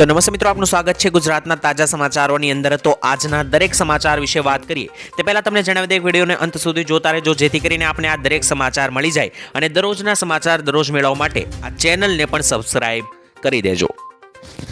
તો નમસ્તે મિત્રો, આપનું સ્વાગત છે ગુજરાતના તાજા સમાચારોની અંદર. તો આજના દરેક સમાચાર વિશે વાત કરીએ, તે પહેલાં તમને જણાવી દે વિડીયોને અંત સુધી જોતા રહેજો, જેથી કરીને આપણે આ દરેક સમાચાર મળી જાય અને દરરોજના સમાચાર દરરોજ મેળવવા માટે આ ચેનલને પણ સબસ્ક્રાઈબ કરી દેજો.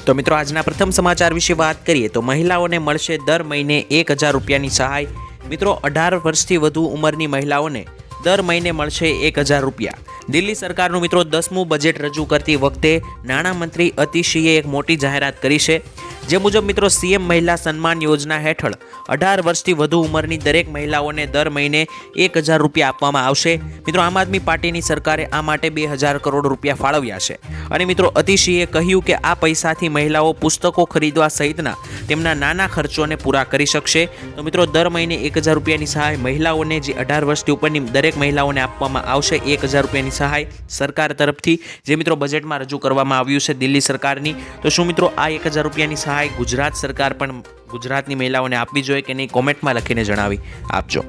તો મિત્રો, આજના પ્રથમ સમાચાર વિશે વાત કરીએ, તો મહિલાઓને મળશે દર મહિને એક હજાર રૂપિયાની સહાય. મિત્રો, અઢાર વર્ષથી વધુ ઉંમરની મહિલાઓને દર મહિને મળશે એક હજાર રૂપિયા. દિલ્હી સરકારનું મિત્રો દસમું બજેટ રજૂ કરતી વખતે નાણામંત્રી અતિશીએ એક મોટી જાહેરાત કરી છે. જે મુજબ મિત્રો સીએમ મહિલા સન્માન યોજના હેઠળ અઢાર વર્ષથી વધુ ઉંમરની દરેક મહિલાઓને દર મહિને એક હજાર રૂપિયા આપવામાં આવશે. મિત્રો, આમ આદમી પાર્ટીની સરકારે આ માટે બે હજાર કરોડ રૂપિયા ફાળવ્યા છે. અને મિત્રો, અતિશીએ કહ્યું કે આ પૈસાથી મહિલાઓ પુસ્તકો ખરીદવા સહિતના તેમના નાના ખર્ચોને પૂરા કરી શકશે. તો મિત્રો, દર મહિને એક હજાર રૂપિયાની સહાય મહિલાઓને જે અઢાર વર્ષથી ઉપરની દરેક મહિલાઓને આપવામાં આવશે, એક હજાર રૂપિયાની સહાય સરકાર તરફથી, જે મિત્રો બજેટમાં રજૂ કરવામાં આવ્યું છે દિલ્હી સરકારની. તો શું મિત્રો, આ એક હજાર રૂપિયાની સહાય ગુજરાત સરકાર પણ ગુજરાતની મહિલાઓને આપવી જોઈએ કે નહીં, કોમેન્ટમાં લખીને જણાવી આપજો.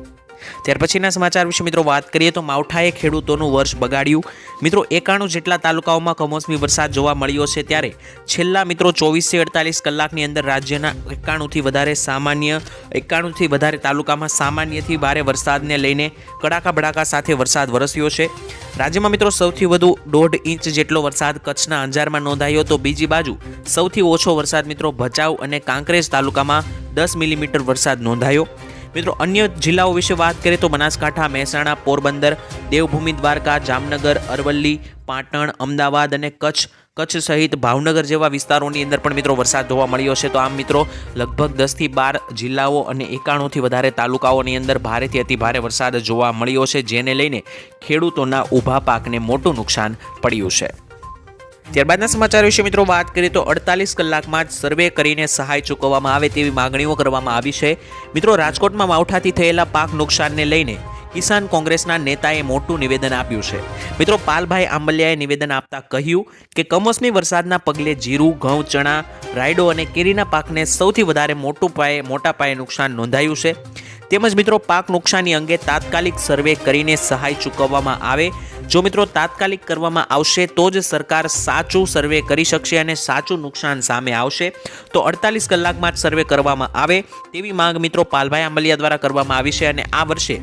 ત્યાર પછીના સમાચાર વિશે મિત્રો વાત કરીએ તો માવઠાએ ખેડૂતોનું વર્ષ બગાડ્યું. મિત્રો, એકાણું જેટલા તાલુકાઓમાં કમોસમી વરસાદ જોવા મળ્યો છે ત્યારે છેલ્લા મિત્રો ચોવીસથી અડતાલીસ કલાકની અંદર રાજ્યના એકાણુંથી વધારે સામાન્ય, એકાણુંથી વધારે તાલુકામાં સામાન્યથી ભારે વરસાદને લઈને કડાકા બડાકા સાથે વરસાદ વરસ્યો છે. રાજ્યમાં મિત્રો સૌથી વધુ દોઢ ઇંચ જેટલો વરસાદ કચ્છના અંજારમાં નોંધાયો તો બીજી બાજુ સૌથી ઓછો વરસાદ મિત્રો ભચાઉ અને કાંકરેજ તાલુકામાં દસ મિલીમીટર વરસાદ નોંધાયો. મિત્રો અન્ય જિલ્લાઓ વિશે વાત કરીએ તો બનાસકાંઠા, મહેસાણા, પોરબંદર, દેવભૂમિ, દ્વારકા, જામનગર, અરવલ્લી, પાટણ, અમદાવાદ અને કચ્છ કચ્છ સહિત ભાવનગર જેવા વિસ્તારોની અંદર પણ મિત્રો વરસાદ જોવા મળ્યો છે. તો આમ મિત્રો, લગભગ દસથી બાર જિલ્લાઓ અને એકાણુંથી વધારે તાલુકાઓની અંદર ભારેથી અતિ ભારે વરસાદ જોવા મળ્યો છે, જેને લઈને ખેડૂતોના ઊભા પાકને મોટું નુકસાન પડ્યું છે. ત્યારબાદના સમાચાર વિશે મિત્રો વાત કરીએ તો અડતાલીસ કલાકમાં જ સર્વે કરીને સહાય ચૂકવવામાં આવે તેવી માગણીઓ કરવામાં આવી છે. મિત્રો, રાજકોટમાં માવઠાથી થયેલા પાક નુકસાનને લઈને કિસાન કોંગ્રેસના નેતાએ મોટું નિવેદન આપ્યું છે. મિત્રો, પાલભાઈ આંબલિયાએ નિવેદન આપતા કહ્યું કે કમોસમી વરસાદના પગલે જીરું, ઘઉં, ચણા, રાયડો અને કેરીના પાકને સૌથી વધારે મોટું પાયે, મોટા પાયે નુકસાન નોંધાયું છે. તેમજ મિત્રો, પાક નુકસાની અંગે તાત્કાલિક સર્વે કરીને સહાય ચૂકવવામાં આવે જો મિત્રો તાત્કાલિક કરવામાં આવશે તો જ સરકાર સાચું સર્વે કરી શકશે અને સાચું નુકસાન સામે આવશે. તો અડતાલીસ કલાકમાં જ સર્વે કરવામાં આવે તેવી માંગ મિત્રો પાલભાઈ આંબલિયા દ્વારા કરવામાં આવી છે અને આ વર્ષે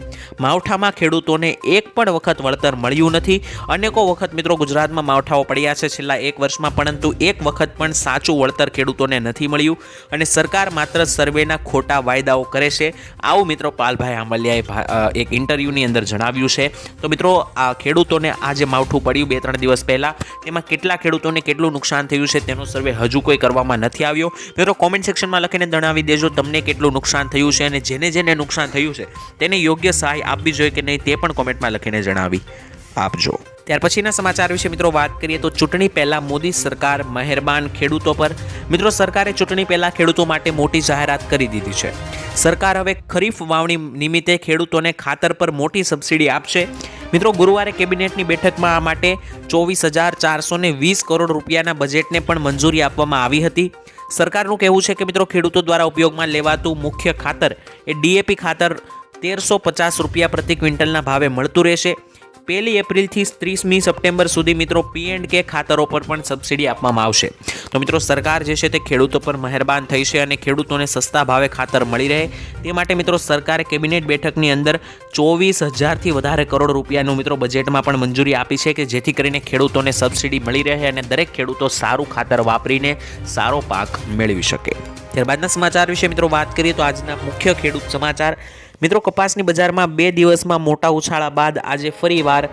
માવઠામાં ખેડૂતોને એક પણ વખત વળતર મળ્યું નથી. અનેકો વખત મિત્રો ગુજરાતમાં માવઠાઓ પડ્યા છે. છેલ્લા એક વર્ષમાં પરંતુ એક વખત પણ સાચું વળતર ખેડૂતોને નથી મળ્યું અને સરકાર માત્ર સર્વેના ખોટા વાયદાઓ કરે છે. આવું મિત્રો પાલભાઈ આંબલિયાએ એક ઇન્ટરવ્યૂની અંદર જણાવ્યું છે. તો મિત્રો, આ ખેડૂતોને આ માવઠું પડ્યું બે ત્રણ દિવસ પહેલાં. તેમાં કેટલા ખેડૂતોને કેટલું નુકસાન થયું છે તેનો સર્વે હજુ કોઈ કરવામાં નથી આવ્યો. મિત્રો કોમેન્ટ સેક્શનમાં લખીને જણાવી દેજો તમને કેટલું નુકસાન થયું છે અને જેને જેને નુકસાન થયું છે તેને યોગ્ય સહાય આપવી જોઈએ કે નહીં તે પણ કોમેન્ટમાં લખીને જણાવી આપજો. ત્યાર પછીના સમાચાર વિશે મિત્રો વાત કરીએ તો ચૂંટણી પહેલાં મોદી સરકાર મહેરબાન ખેડૂતો પર. મિત્રો, સરકારે ચૂંટણી પહેલાં ખેડૂતો માટે મોટી જાહેરાત કરી દીધી છે. સરકાર હવે ખરીફ વાવણી નિમિત્તે ખેડૂતોને ખાતર પર મોટી સબસિડી આપશે. મિત્રો ગુરુવારે કેબિનેટની બેઠકમાં આ માટે ચોવીસ હજાર ચારસો વીસ કરોડ રૂપિયાના બજેટને પણ મંજૂરી આપવામાં આવી હતી. સરકારનું કહેવું છે કે મિત્રો ખેડૂતો દ્વારા ઉપયોગમાં લેવાતું મુખ્ય ખાતર એ ડીએપી ખાતર તેરસો પચાસ રૂપિયા પ્રતિ ક્વિન્ટલના ભાવે મળતું રહેશે. પહેલી એપ્રિલથી ત્રીસમી સપ્ટેમ્બર સુધી મિત્રો પી એન્ડ કે ખાતરો પર પણ સબસિડી આપવામાં આવશે. તો મિત્રો સરકાર જે છે તે ખેડૂતો પર મહેરબાન થઈ છે અને ખેડૂતોને સસ્તા ભાવે ખાતર મળી રહે. તે માટે મિત્રો સરકારે કેબિનેટ બેઠકની અંદર ચોવીસ હજારથી વધારે કરોડ રૂપિયાનું મિત્રો બજેટમાં પણ મંજૂરી આપી છે કે જેથી કરીને ખેડૂતોને સબસિડી મળી રહે અને દરેક ખેડૂતો સારું ખાતર વાપરીને સારો પાક મેળવી શકે. ત્યારબાદના સમાચાર વિશે મિત્રો વાત કરીએ તો આજના મુખ્ય ખેડૂત સમાચાર. મિત્રો, કપાસની બજારમાં બે દિવસમાં મોટા ઉછાળા બાદ આજે ફરીવાર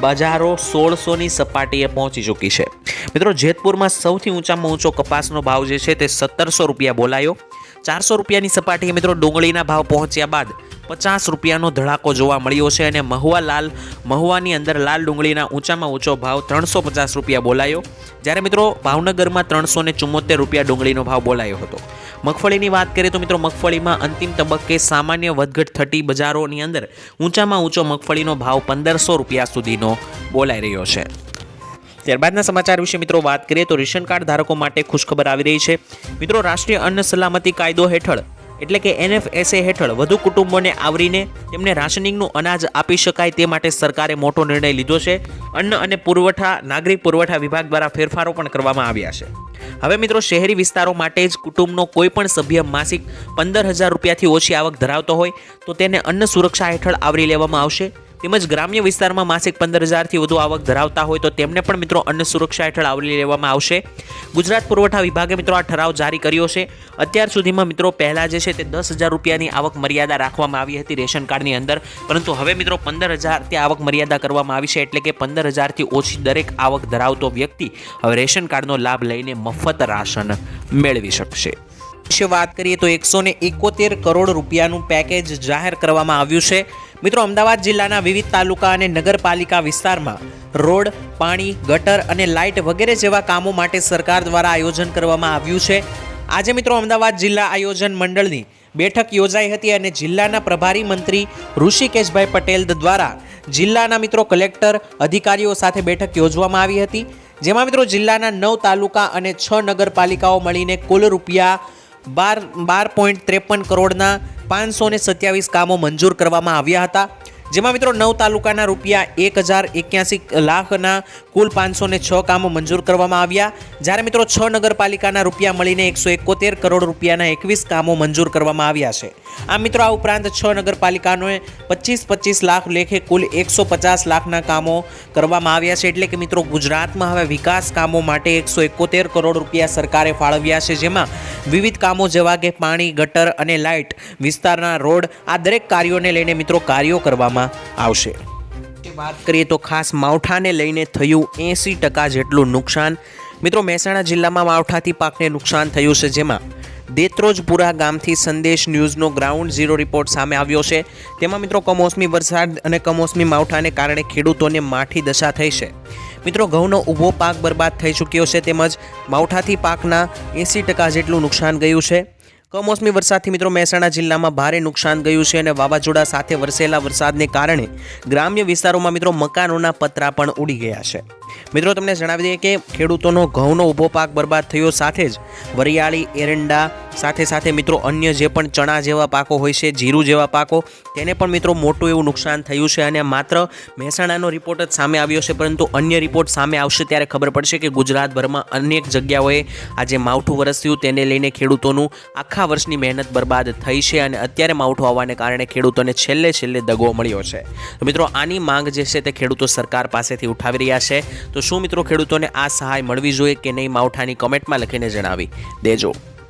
બજારો સોળસોની સપાટીએ પહોંચી ચૂકી છે. મિત્રો, જેતપુરમાં સૌથી ઊંચામાં ઊંચો કપાસનો ભાવ જે છે તે સત્તરસો રૂપિયા બોલાયો. ચારસો રૂપિયાની સપાટીએ મિત્રો ડુંગળીના ભાવ પહોંચ્યા બાદ પચાસ રૂપિયાનો ધડાકો જોવા મળ્યો છે અને મહુવા લાલ મહુવાની અંદર લાલ ડુંગળીના ઊંચામાં ઊંચો ભાવ ત્રણસો પચાસ રૂપિયા બોલાયો. જ્યારે મિત્રો ભાવનગરમાં ત્રણસો ને ચુમ્મોતેર રૂપિયા ડુંગળીનો ભાવ બોલાયો હતો. મગફળીની વાત કરીએ તો મિત્રો મગફળીમાં અંતિમ તબક્કે સામાન્ય વધઘટ થતી બજારોની અંદર ઊંચામાં ઊંચો મગફળીનો ભાવ પંદરસો રૂપિયા સુધીનો બોલાઈ રહ્યો છે. ત્યારબાદના સમાચાર વિશે મિત્રો વાત કરીએ તો રેશન કાર્ડ ધારકો માટે ખુશખબર આવી રહી છે. મિત્રો, રાષ્ટ્રીય અન્ન સલામતી કાયદો હેઠળ, એટલે કે એનએફએસએ હેઠળ વધુ કુટુંબોને આવરીને તેમને રાશનિંગનું અનાજ આપી શકાય તે માટે સરકારે મોટો નિર્ણય લીધો છે. અન્ન અને પુરવઠા, નાગરિક પુરવઠા વિભાગ દ્વારા ફેરફારો પણ કરવામાં આવ્યા છે. હવે મિત્રો, શહેરી વિસ્તારો માટે જ કુટુંબનો કોઈ પણ સભ્ય માસિક પંદર હજાર રૂપિયાથી ઓછી આવક ધરાવતો હોય, તો તેને અન્ન સુરક્ષા હેઠળ આવરી લેવામાં આવશે. તેમજ ગ્રામ્ય વિસ્તારમાં માસિક પંદર હજારથી વધુ આવક ધરાવતા હોય તો તેમને પણ મિત્રો અન્ન સુરક્ષા હેઠળ આવરી લેવામાં આવશે. ગુજરાત પુરવઠા વિભાગે મિત્રો આ ઠરાવ જારી કર્યો છે. અત્યાર સુધીમાં મિત્રો પહેલાં જે છે તે દસ હજાર રૂપિયાની આવક મર્યાદા રાખવામાં આવી હતી રેશન કાર્ડની અંદર. પરંતુ હવે મિત્રો પંદર હજારથી આવક મર્યાદા કરવામાં આવી છે એટલે કે પંદર હજારથી ઓછી દરેક આવક ધરાવતો વ્યક્તિ હવે રેશન કાર્ડનો લાભ લઈને મફત રાશન મેળવી શકશે. વિશે વાત કરીએ તો એકસો ને એકોતેર કરોડ રૂપિયાનું પેકેજ જાહેર કરવામાં આવ્યું છે. મિત્રો, અમદાવાદ જિલ્લાના વિવિધ તાલુકા અને નગરપાલિકા વિસ્તારમાં રોડ, પાણી, ગટર અને લાઇટ વગેરે જેવા કામો માટે સરકાર દ્વારા આયોજન કરવામાં આવ્યું છે. આજે મિત્રો, અમદાવાદ જિલ્લા આયોજન મંડળની બેઠક યોજાઈ હતી અને જિલ્લાના પ્રભારી મંત્રી ઋષિકેશભાઈ પટેલ દ્વારા જિલ્લાના મિત્રો કલેક્ટર અધિકારીઓ સાથે બેઠક યોજવામાં આવી હતી. જેમાં મિત્રો, જિલ્લાના નવ તાલુકા અને છ નગરપાલિકાઓ મળીને કુલ રૂપિયા બાર બાર પોઈન્ટ ત્રેપન કરોડના પાંચસો ને સત્યાવીસ કામો મંજૂર કરવામાં આવ્યા હતા. જેમાં મિત્રો નવ તાલુકાના રૂપિયા એક હજાર એક્યાસી લાખના કુલ પાંચસો છ કામો મંજૂર કરવામાં આવ્યા. જ્યારે મિત્રો છ નગરપાલિકાના રૂપિયા મળીને એકસો એકોતેર કરોડ રૂપિયાના એકવીસ કામો મંજૂર કરવામાં આવ્યા છે. આ મિત્રો આ ઉપરાંત છ નગરપાલિકાને પચીસ પચીસ લાખ લેખે કુલ એકસો પચાસ લાખના કામો કરવામાં આવ્યા છે. એટલે કે મિત્રો ગુજરાતમાં હવે વિકાસ કામો માટે એકસો એકોતેર કરોડ રૂપિયા સરકારે ફાળવ્યા છે. જેમાં વિવિધ કામો જેવા કે પાણી, ગટર અને લાઇટ વિસ્તારના રોડ આ દરેક કાર્યોને લઈને મિત્રો કાર્યો કરવામાં આવશે. વાત કરીએ તો ખાસ માવઠાને લઈને થયું એંસી ટકા જેટલું નુકસાન. મિત્રો, મહેસાણા જિલ્લામાં માવઠાથી પાકને નુકસાન થયું છે જેમાં દેત્રોજપુરા ગામથી સંદેશ ન્યૂઝનો ગ્રાઉન્ડ ઝીરો રિપોર્ટ સામે આવ્યો છે. તેમાં મિત્રો, કમોસમી વરસાદ અને કમોસમી માવઠાને કારણે ખેડૂતોને માઠી દશા થઈ છે. મિત્રો, ઘઉંનો ઊભો પાક બરબાદ થઈ ચૂક્યો છે તેમજ માવઠાથી પાકના એંસી ટકા જેટલું નુકસાન ગયું છે. કમોસમી વરસાદથી મિત્રો મહેસાણા જિલ્લામાં ભારે નુકસાન ગયું છે અને વાવાઝોડા સાથે વરસેલા વરસાદને કારણે ગ્રામ્ય વિસ્તારોમાં મિત્રો મકાનોના પતરા પણ ઉડી ગયા છે. મિત્રો તમને જણાવી દઈએ કે ખેડૂતોનો ઘઉંનો ઊભો પાક બરબાદ થયો સાથે જ વરિયાળી, એરંડા સાથે સાથે મિત્રો અન્ય જે પણ ચણા જેવા પાકો હોય છે, જીરું જેવા પાકો, તેને પણ મિત્રો મોટું એવું નુકસાન થયું છે અને માત્ર મહેસાણાનો રિપોર્ટ જ સામે આવ્યો છે, પરંતુ અન્ય રિપોર્ટ સામે આવશે ત્યારે ખબર પડશે કે ગુજરાતભરમાં અનેક જગ્યાઓએ આજે માવઠું વરસ્યું તેને લઈને ખેડૂતોનું આખા વર્ષની મહેનત બરબાદ થઈ છે અને અત્યારે માવઠું આવવાને કારણે ખેડૂતોને છેલ્લે છેલ્લે દગો મળ્યો છે. તો મિત્રો, આની માંગ જે છે તે ખેડૂતો સરકાર પાસેથી ઉઠાવી રહ્યા છે. તો શું મિત્રો ખેડૂતોને આ સહાય મળવી જોઈએ કે નહીં, માવઠાની કમેન્ટમાં લખીને જણાવી દેજો.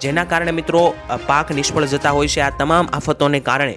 જેના કારણે મિત્રો પાક નિષ્ફળ જતા હોય છે. આ તમામ આફતોને કારણે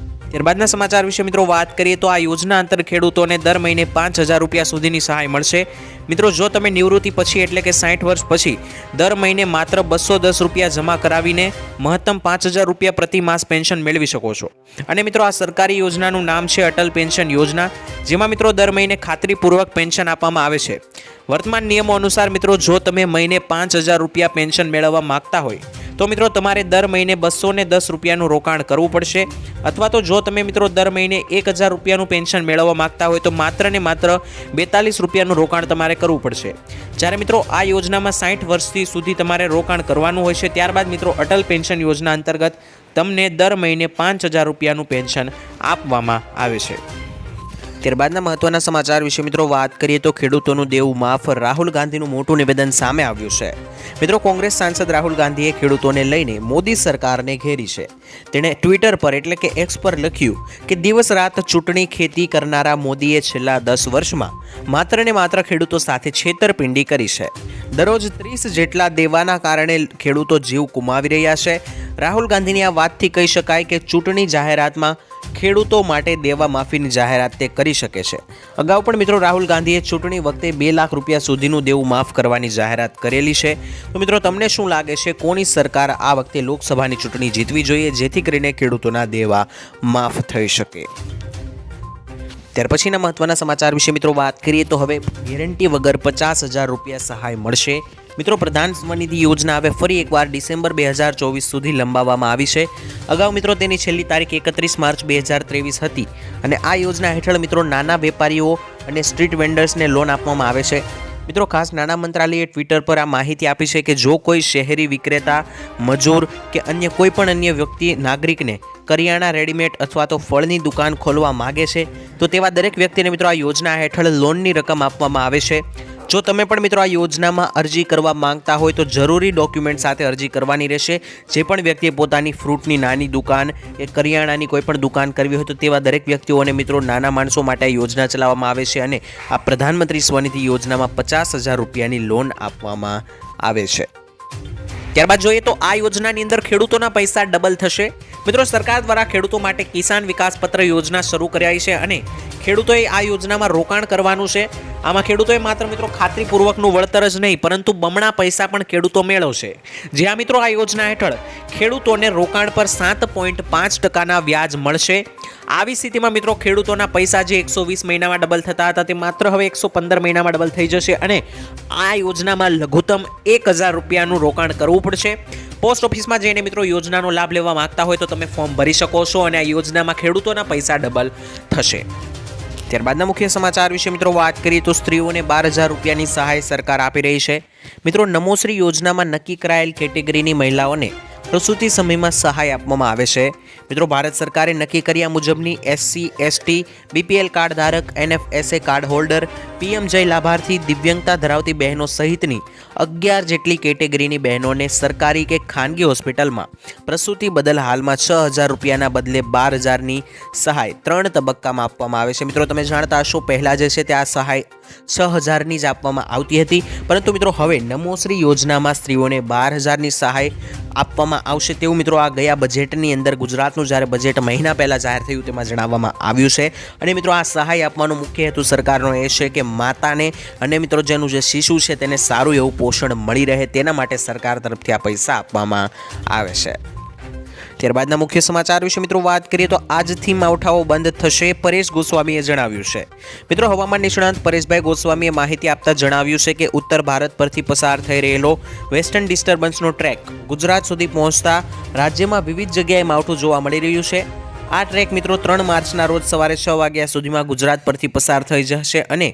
ત્યારબાદના સમાચાર વિશે મિત્રો વાત કરીએ તો આ યોજના અંતર ખેડૂતોને દર મહિને પાંચ હજાર રૂપિયા સુધીની સહાય મળશે. મિત્રો, જો તમે નિવૃત્તિ પછી એટલે કે સાઠ વર્ષ પછી દર મહિને માત્ર બસો દસ રૂપિયા જમા કરાવીને મહત્તમ પાંચ હજાર રૂપિયા પ્રતિ માસ પેન્શન મેળવી શકો છો. અને મિત્રો, આ સરકારી યોજનાનું નામ છે અટલ પેન્શન યોજના, જેમાં મિત્રો દર મહિને ખાતરીપૂર્વક પેન્શન આપવામાં આવે છે. વર્તમાન નિયમો અનુસાર મિત્રો, જો તમે મહિને પાંચ હજાર રૂપિયા પેન્શન મેળવવા માંગતા હોય, તો મિત્રો તમારે દર મહિને બસો ને દસ રૂપિયાનું રોકાણ કરવું પડશે. અથવા તો જો તમે મિત્રો દર મહિને એક હજાર રૂપિયાનું પેન્શન મેળવવા માંગતા હોય, તો માત્ર ને માત્ર બેતાલીસ રૂપિયાનું રોકાણ તમારે કરવું પડશે. જ્યારે મિત્રો આ યોજનામાં સાઠ વર્ષથી સુધી તમારે રોકાણ કરવાનું હોય છે, ત્યારબાદ મિત્રો અટલ પેન્શન યોજના અંતર્ગત તમને દર મહિને પાંચ હજાર રૂપિયાનું પેન્શન આપવામાં આવે છે. ત્યારબાદના મહત્વના સમાચાર વિશે મિત્રો વાત કરીએ તો ખેડૂતોનું દેવું માફ રાહુલ ગાંધીનું મોટું નિવેદન સામે આવ્યું છે. મિત્રો, કોંગ્રેસ સાંસદ રાહુલ ગાંધીએ ખેડૂતોને લઈને મોદી સરકારને ઘેરી છે. તેણે ટ્વિટર પર એટલે કે એક્સ પર લખ્યું કે દિવસ રાત ચૂંટણી ખેતી કરનારા મોદીએ છેલ્લા દસ વર્ષમાં માત્ર ને માત્ર ખેડૂતો સાથે છેતરપિંડી કરી છે. દરરોજ ત્રીસ જેટલા દેવાના કારણે ખેડૂતો જીવ ગુમાવી રહ્યા છે. રાહુલ ગાંધીની આ વાતથી કહી શકાય કે ચૂંટણી જાહેરાતમાં ખેડૂતો માટે દેવા માફીની જાહેરાત તે કરી શકે છે. અગાઉ પણ મિત્રો રાહુલ ગાંધીએ ચૂંટણી વખતે બે લાખ રૂપિયા સુધીનું દેવું માફ કરવાની જાહેરાત કરેલી છે. તો મિત્રો તમને શું લાગે છે? કોની સરકાર આ વખતે લોકસભાની ચૂંટણી જીતવી જોઈએ? જેથી કરીને ખેડૂતોના દેવા માફ થઈ શકે. ત્યાર પછીના મહત્વના સમાચાર વિશે મિત્રો વાત કરીએ તો હવે ગેરંટી વગર પચાસ હજાર રૂપિયા સહાય મળશે. મિત્રો, પ્રધાન સ્વનિધિ યોજના હવે ફરી એકવાર ડિસેમ્બર બે હજાર ચોવીસ સુધી લંબાવવામાં આવી છે. અગાઉ મિત્રો, તેની છેલ્લી તારીખ એકત્રીસ માર્ચ બે હજાર ત્રેવીસ હતી અને આ યોજના હેઠળ મિત્રો, નાના વેપારીઓ અને સ્ટ્રીટ વેન્ડર્સને લોન આપવામાં આવે છે. મિત્રો, ખાસ નાણાં મંત્રાલયે ટ્વિટર પર આ માહિતી આપી છે કે જો કોઈ શહેરી વિક્રેતા, મજૂર કે અન્ય કોઈ પણ અન્ય વ્યક્તિ નાગરિકને કરિયાણા રેડીમેડ અથવા તો ફળની દુકાન ખોલવા માગે છે, તો તેવા દરેક વ્યક્તિને મિત્રો, આ યોજના હેઠળ લોનની રકમ આપવામાં આવે છે. જો તમે પણ મિત્રો આ યોજનામાં અરજી કરવા માંગતા હોય તો જરૂરી ડોક્યુમેન્ટ સાથે અરજી કરવાની રહેશે. જે પણ વ્યક્તિએ પોતાની ફ્રૂટની નાની દુકાન કે કરિયાણાની કોઈ પણ દુકાન કરવી હોય તો તેવા દરેક વ્યક્તિઓને મિત્રો નાના માણસો માટે આ યોજના ચલાવવામાં આવે છે અને આ પ્રધાનમંત્રી સ્વનિધિ યોજનામાં પચાસ હજાર રૂપિયાની લોન આપવામાં આવે છે. ત્યારબાદ જોઈએ તો આ યોજનાની અંદર ખેડૂતોના પૈસા ડબલ થશે. મિત્રો, સરકાર દ્વારા ખેડૂતો માટે કિસાન વિકાસ પત્ર યોજના શરૂ કરાઈ છે અને ખેડૂતોએ આ યોજનામાં રોકાણ કરવાનું છે. આમાં ખેડૂતોએ માત્ર મિત્રો ખાતરીપૂર્વકનું વળતર જ નહીં, પરંતુ બમણા પૈસા પણ ખેડૂતો મેળવશે. જ્યાં મિત્રો, આ યોજના હેઠળ ખેડૂતોને રોકાણ પર સાત પોઈન્ટ પાંચ ટકાના વ્યાજ મળશે. આવી સ્થિતિમાં મિત્રો ખેડૂતોના પૈસા જે એકસો વીસ મહિનામાં ડબલ થતા હતા તે માત્ર હવે એકસો પંદર મહિનામાં ડબલ થઈ જશે અને આ યોજનામાં લઘુત્તમ એક હજાર રૂપિયાનું રોકાણ કરવું પડશે. પોસ્ટ ઓફિસમાં જઈને મિત્રો યોજનાનો લાભ લેવા માંગતા હોય તો તમે ફોર્મ ભરી શકો છો અને આ યોજનામાં ખેડૂતોના પૈસા ડબલ થશે. ત્યારબાદના મુખ્ય સમાચાર વિશે મિત્રો વાત કરીએ તો સ્ત્રીઓને બાર હજાર રૂપિયાની સહાય સરકાર આપી રહી છે. મિત્રો નમોશ્રી યોજનામાં નક્કી કરાયેલ કેટેગરીની મહિલાઓને પ્રસૂતિ સમયમાં સહાય આપવામાં આવે છે. મિત્રો, ભારત સરકારે નક્કી કર્યા મુજબની એસસી એસટી બીપીએલ કાર્ડ ધારક એનએફએસએ કાર્ડ હોલ્ડર પીએમજય લાભાર્થી દિવ્યંગતા ધરાવતી બહેનો સહિતની અગિયાર જેટલી કેટેગરીની બહેનોને સરકારી કે ખાનગી હોસ્પિટલમાં પ્રસૂતિ બદલ હાલમાં છ હજાર રૂપિયાના બદલે બાર હજારની સહાય ત્રણ તબક્કામાં આપવામાં આવે છે. મિત્રો, તમે જાણતા હશો, પહેલાં જે છે તે આ સહાય છ હજારની જ આપવામાં આવતી હતી. પરંતુ મિત્રો, હવે નમોશ્રી યોજનામાં સ્ત્રીઓને બાર હજારની સહાય આપવામાં આવશે તેવું મિત્રો આ ગયા બજેટની અંદર ગુજરાતનું જ્યારે બજેટ મહિના પહેલાં જાહેર થયું તેમાં જણાવવામાં આવ્યું છે. અને મિત્રો, આ સહાય આપવાનો મુખ્ય હેતુ સરકારનો એ છે કે માતાને અને મિત્રો, જેનું જે શિશુ છે તેને સારું એવું પોષણ મળી રહે તેના માટે સરકાર તરફથી આ પૈસા આપવામાં આવે છે. ત્યારબાદના મુખ્ય સમાચાર વિશે મિત્રો વાત કરીએ તો આજથી માવઠાઓ બંધ થશે, પરેશ ગોસ્વામીએ જણાવ્યું છે. મિત્રો હવામાન નિષ્ણાંત પરેશભાઈ ગોસ્વામીએ માહિતી આપતા જણાવ્યું છે કે ઉત્તર ભારત પરથી પસાર થઈ રહેલો વેસ્ટર્ન ડિસ્ટર્બન્સનો ટ્રેક ગુજરાત સુધી પહોંચતા રાજ્યમાં વિવિધ જગ્યાએ માવઠું જોવા મળી રહ્યું છે. આ ટ્રેક મિત્રો ત્રણ માર્ચના રોજ સવારે છ વાગ્યા સુધીમાં ગુજરાત પરથી પસાર થઈ જશે અને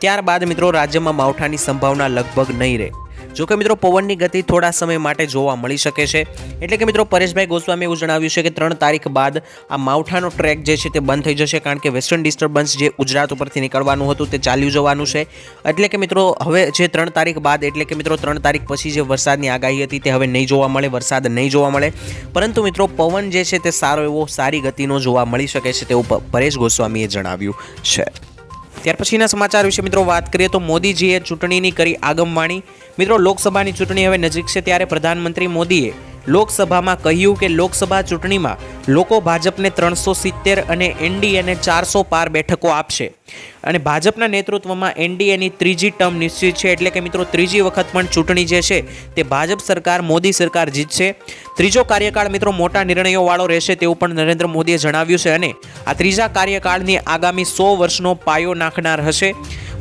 ત્યારબાદ મિત્રો રાજ્યમાં માવઠાની સંભાવના લગભગ નહીં રહે. જો કે મિત્રો, પવનની ગતિ થોડા સમય માટે જોવા મળી શકે છે. એટલે કે મિત્રો, પરેશભાઈ ગોસ્વામી એવું જણાવ્યું છે કે ત્રણ તારીખ બાદ આ માવઠાનો ટ્રેક જે છે તે બંધ થઈ જશે, કારણ કે વેસ્ટર્ન ડિસ્ટર્બન્સ જે ગુજરાત ઉપરથી નીકળવાનું હતું તે ચાલ્યું જવાનું છે. એટલે કે મિત્રો, હવે જે ત્રણ તારીખ બાદ, એટલે કે મિત્રો, ત્રણ તારીખ પછી જે વરસાદની આગાહી હતી તે હવે નહીં જોવા મળે, વરસાદ નહીં જોવા મળે. પરંતુ મિત્રો, પવન જે છે તે સારો એવો, સારી ગતિનો જોવા મળી શકે છે તેવું પરેશ ગોસ્વામીએ જણાવ્યું છે. ત્યાર પછીના સમાચાર વિશે મિત્રો વાત કરીએ તો મોદીજીએ ચૂંટણીની કરી આગમવાણી. મિત્રો, લોકસભાની ચૂંટણી હવે નજીક છે ત્યારે પ્રધાનમંત્રી મોદીએ લોકસભામાં કહ્યું કે લોકસભા ચૂંટણીમાં લોકો ભાજપને ત્રણસો સિત્તેર અને એનડીએને ચારસો પાર બેઠકો આપશે. અને ભાજપના નેતૃત્વમાં એનડીએની ત્રીજી ટર્મ નિશ્ચિત છે એટલે કે મિત્રો, ત્રીજી વખત પણ ચૂંટણી જે છે તે ભાજપ સરકાર, મોદી સરકાર જીતશે. ત્રીજો કાર્યકાળ મિત્રો, મોટા નિર્ણયોવાળો રહેશે તેવું પણ નરેન્દ્ર મોદીએ જણાવ્યું છે અને આ ત્રીજા કાર્યકાળની આગામી સો વર્ષનો પાયો નાખનાર હશે.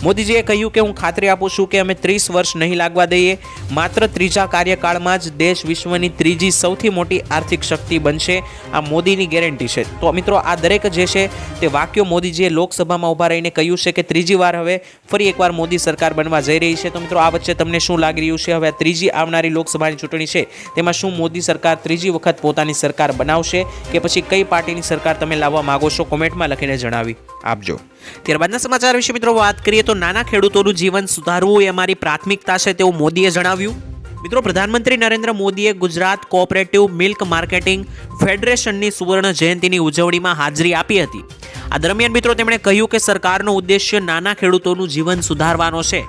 મોદીજીએ કહ્યું કે હું ખાતરી આપું છું કે અમે ત્રીસ વર્ષ નહીં લાગવા દઈએ. માત્ર ત્રીજા કાર્યકાળમાં જ દેશ વિશ્વની ત્રીજી સૌથી મોટી આર્થિક શક્તિ બનશે. આ મોદીની ગેરંટી છે. તો મિત્રો, આ દરેક જે છે તે વાક્યો મોદીજીએ લોકસભામાં ઊભા રહીને કહ્યું છે કે ત્રીજી વાર હવે ફરી એકવાર મોદી સરકાર બનવા જઈ રહી છે. તો મિત્રો, આ વચ્ચે તમને શું લાગી રહ્યું છે? હવે ત્રીજી આવનારી લોકસભાની ચૂંટણી છે. તેમાં શું મોદી સરકાર ત્રીજી વખત પોતાની સરકાર બનાવશે? કે પછી કઈ પાર્ટીની સરકાર તમે લાવવા માગો છો? કોમેન્ટમાં લખીને જણાવી. આપજો. ત્યારબાદના સમાચાર વિશે મિત્રો વાત કરીએ તો નાના ખેડૂતોનું જીવન સુધારવું એ અમારી પ્રાથમિકતા છે તેવું મોદીએ જણાવ્યું. મિત્રો, પ્રધાનમંત્રી નરેન્દ્ર મોદીએ ગુજરાત કોઓપરેટિવ મિલ્ક માર્કેટિંગ ફેડરેશનની સુવર્ણ જયંતિની ઉજવણીમાં હાજરી આપી હતી. આ દરમિયાન મિત્રો તેમણે કહ્યું કે સરકારનો ઉદ્દેશ્ય નાના ખેડૂતોનું જીવન સુધારવાનો છે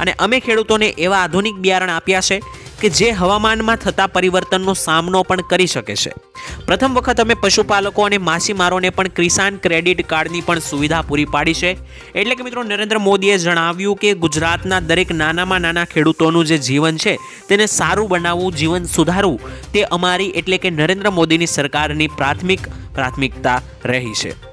અને અમે ખેડૂતોને એવા આધુનિક બિયારણ આપ્યા છે કે જે હવામાનમાં થતા પરિવર્તનનો સામનો પણ કરી શકે છે. પ્રથમ વખત અમે પશુપાલકો અને માછીમારોને પણ કિસાન ક્રેડિટ કાર્ડની પણ સુવિધા પૂરી પાડી છે. એટલે કે મિત્રો, નરેન્દ્ર મોદીએ જણાવ્યું કે ગુજરાતના દરેક નાનામાં નાના ખેડૂતોનું જે જીવન છે, તેને સારું બનાવવું, જીવન સુધારવું, તે અમારી એટલે કે નરેન્દ્ર મોદીની સરકારની પ્રાથમિક પ્રાથમિકતા રહી છે.